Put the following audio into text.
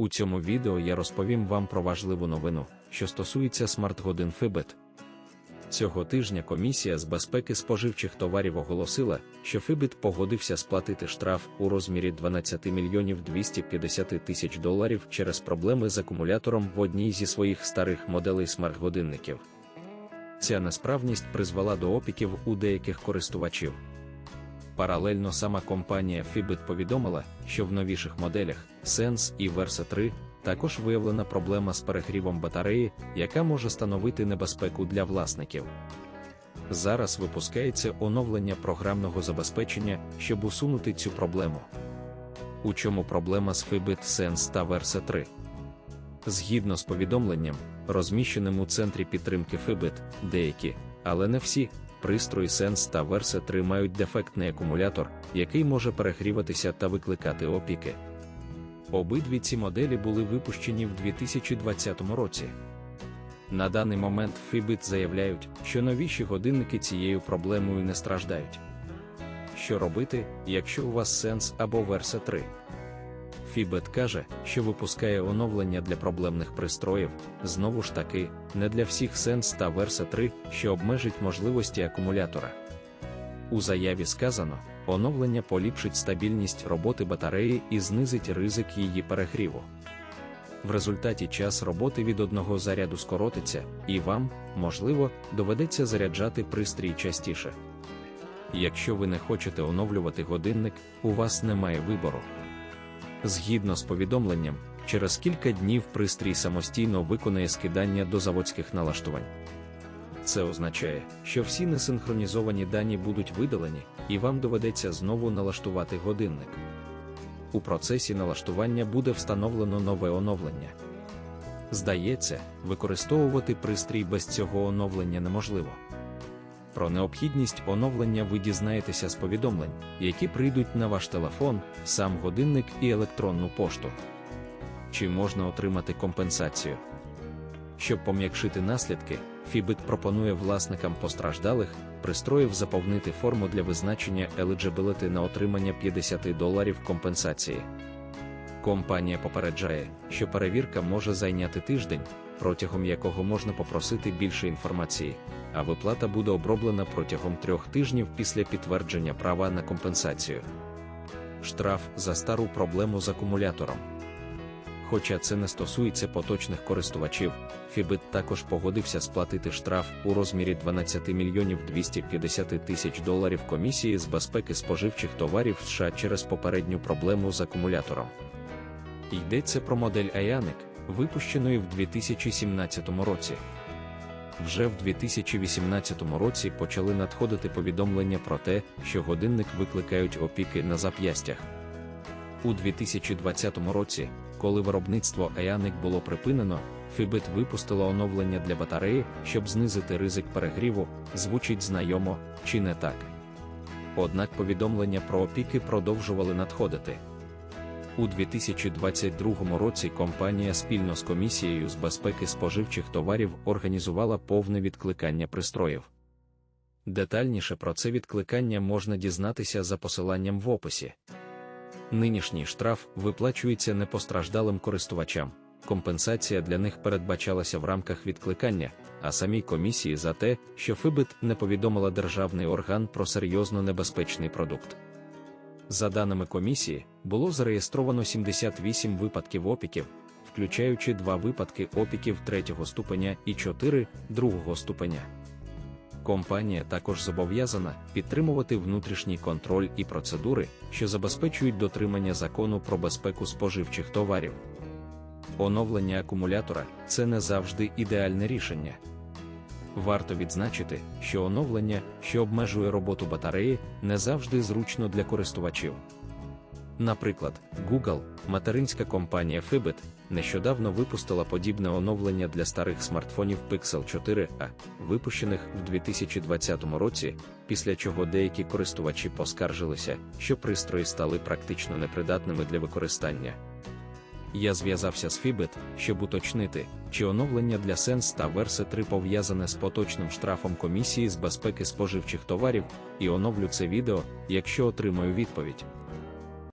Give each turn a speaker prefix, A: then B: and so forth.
A: У цьому відео я розповім вам про важливу новину, що стосується смарт-годин Fitbit. Цього тижня комісія з безпеки споживчих товарів оголосила, що Fitbit погодився сплатити штраф у розмірі 12 мільйонів 250 тисяч доларів через проблеми з акумулятором в одній зі своїх старих моделей смарт-годинників. Ця несправність призвела до опіків у деяких користувачів. Паралельно сама компанія Fitbit повідомила, що в новіших моделях Sense і Versa 3 також виявлена проблема з перегрівом батареї, яка може становити небезпеку для власників. Зараз випускається оновлення програмного забезпечення, щоб усунути цю проблему. У чому проблема з Fitbit Sense та Versa 3? Згідно з повідомленням, розміщеним у центрі підтримки Fitbit, деякі, але не всі, пристрої Sense та Versa 3 мають дефектний акумулятор, який може перегріватися та викликати опіки. Обидві ці моделі були випущені в 2020 році. На даний момент Fitbit заявляють, що новіші годинники цією проблемою не страждають. Що робити, якщо у вас Sense або Versa 3? Fitbit каже, що випускає оновлення для проблемних пристроїв, знову ж таки, не для всіх Sense та Versa 3, що обмежить можливості акумулятора. У заяві сказано, оновлення поліпшить стабільність роботи батареї і знизить ризик її перегріву. В результаті час роботи від одного заряду скоротиться, і вам, можливо, доведеться заряджати пристрій частіше. Якщо ви не хочете оновлювати годинник, у вас немає вибору. Згідно з повідомленням, через кілька днів пристрій самостійно виконає скидання до заводських налаштувань. Це означає, що всі несинхронізовані дані будуть видалені, і вам доведеться знову налаштувати годинник. У процесі налаштування буде встановлено нове оновлення. Здається, використовувати пристрій без цього оновлення неможливо. Про необхідність оновлення ви дізнаєтеся з повідомлень, які прийдуть на ваш телефон, сам годинник і електронну пошту. Чи можна отримати компенсацію? Щоб пом'якшити наслідки, Fitbit пропонує власникам постраждалих пристроїв заповнити форму для визначення eligibility на отримання 50 доларів компенсації. Компанія попереджає, що перевірка може зайняти тиждень, протягом якого можна попросити більше інформації, а виплата буде оброблена протягом трьох тижнів після підтвердження права на компенсацію. Штраф за стару проблему з акумулятором. Хоча це не стосується поточних користувачів, Fitbit також погодився сплатити штраф у розмірі 12 мільйонів 250 тисяч доларів комісії з безпеки споживчих товарів США через попередню проблему з акумулятором. Йдеться про модель Ionic, випущеної в 2017 році. Вже в 2018 році почали надходити повідомлення про те, що годинник викликають опіки на зап'ястях. У 2020 році, коли виробництво Ionic було припинено, Fitbit випустила оновлення для батареї, щоб знизити ризик перегріву, звучить знайомо, чи не так. Однак повідомлення про опіки продовжували надходити. У 2022 році компанія спільно з комісією з безпеки споживчих товарів організувала повне відкликання пристроїв. Детальніше про це відкликання можна дізнатися за посиланням в описі. Нинішній штраф виплачується непостраждалим користувачам. Компенсація для них передбачалася в рамках відкликання, а самій комісії за те, що Fitbit не повідомила державний орган про серйозно небезпечний продукт. За даними комісії, було зареєстровано 78 випадків опіків, включаючи два випадки опіків третього ступеня і 4 другого ступеня. Компанія також зобов'язана підтримувати внутрішній контроль і процедури, що забезпечують дотримання закону про безпеку споживчих товарів. Оновлення акумулятора це не завжди ідеальне рішення. Варто відзначити, що оновлення, що обмежує роботу батареї, не завжди зручно для користувачів. Наприклад, Google, материнська компанія Fitbit, нещодавно випустила подібне оновлення для старих смартфонів Pixel 4a, випущених в 2020 році, після чого деякі користувачі поскаржилися, що пристрої стали практично непридатними для використання. Я зв'язався з Фібет, щоб уточнити, чи оновлення для Sense та Versa 3 пов'язане з поточним штрафом комісії з безпеки споживчих товарів, і оновлю це відео, якщо отримаю відповідь.